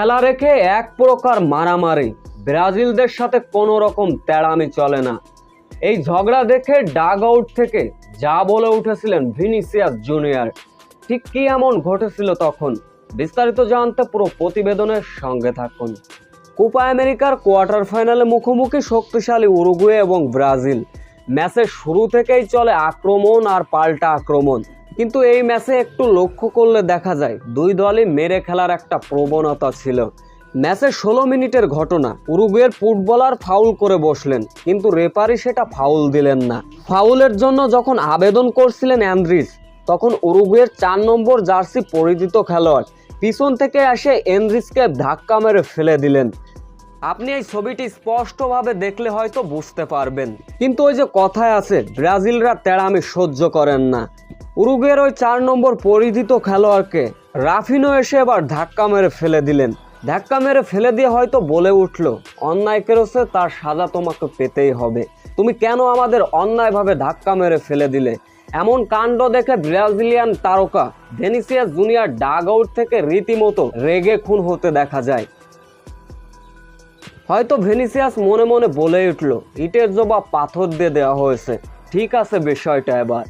খেলা রেখে এক প্রকার মারামারি। ব্রাজিলদের সাথে কোনো রকম তেড়ামি চলে না। এই ঝগড়া দেখে ডাগ আউট থেকে যা বলে উঠেছিলেন ভিনিসিয়াস জুনিয়র। ঠিক কি এমন ঘটেছিল তখন? বিস্তারিত জানতে পুরো প্রতিবেদনের সঙ্গে থাকুন। কোপা আমেরিকার কোয়ার্টার ফাইনালে মুখোমুখি শক্তিশালী উরুগুয়ে এবং ব্রাজিল। ম্যাচের শুরু থেকেই চলে আক্রমণ আর পাল্টা আক্রমণ। কিন্তু এই ম্যাচে একটু লক্ষ্য করলে দেখা যায়, দুই দলই মেরে খেলার একটা প্রবণতা ছিল। ম্যাচে ষোলো মিনিটের ঘটনা, উরুগুয়ের ফুটবলার ফাউল করে বসলেন, কিন্তু রেফারি সেটা ফাউল দিলেন না। ফাউলের জন্য যখন আবেদন করছিলেন অ্যান্ড্রিস তখন উরুগুয়ের চার নম্বর জার্সি পরিচিত খেলোয়াড়, পিছন থেকে এসে এন্দ্রিসকে ধাক্কা মেরে ফেলে দিলেন। আপনি এই ছবিটি স্পষ্টভাবে দেখলে হয়তো বুঝতে পারবেন। কিন্তু ওই যে কথায় আছে, ব্রাজিলরা তেড়ামি সহ্য করেন না। উরুগুয়ের ওই চার নম্বর পরিচিত খেলোয়াড়কে রাফিনো এসে এবার ধাক্কা মেরে ফেলে দিলেন। ধাক্কা মেরে ফেলে দিয়ে হয়তো বলে উঠল, অন্যায় কেরোসে তার সাজা তোমাকে পেতেই হবে। তুমি কেন আমাদের অন্যায়ভাবে ধাক্কা মেরে ফেলে দিলে? এমন কাণ্ড দেখে ব্রাজিলিয়ান তারকা ভেনিসিয়াস জুনিয়র ডাগ আউট থেকে রীতিমতো রেগে খুন হতে দেখা যায়। হয়তো ভেনিসিয়াস মনে মনে বলে উঠল, ইটের জবাব পাথর দিয়ে দেওয়া হয়েছে। ঠিক আছে বিষয়টা এবার।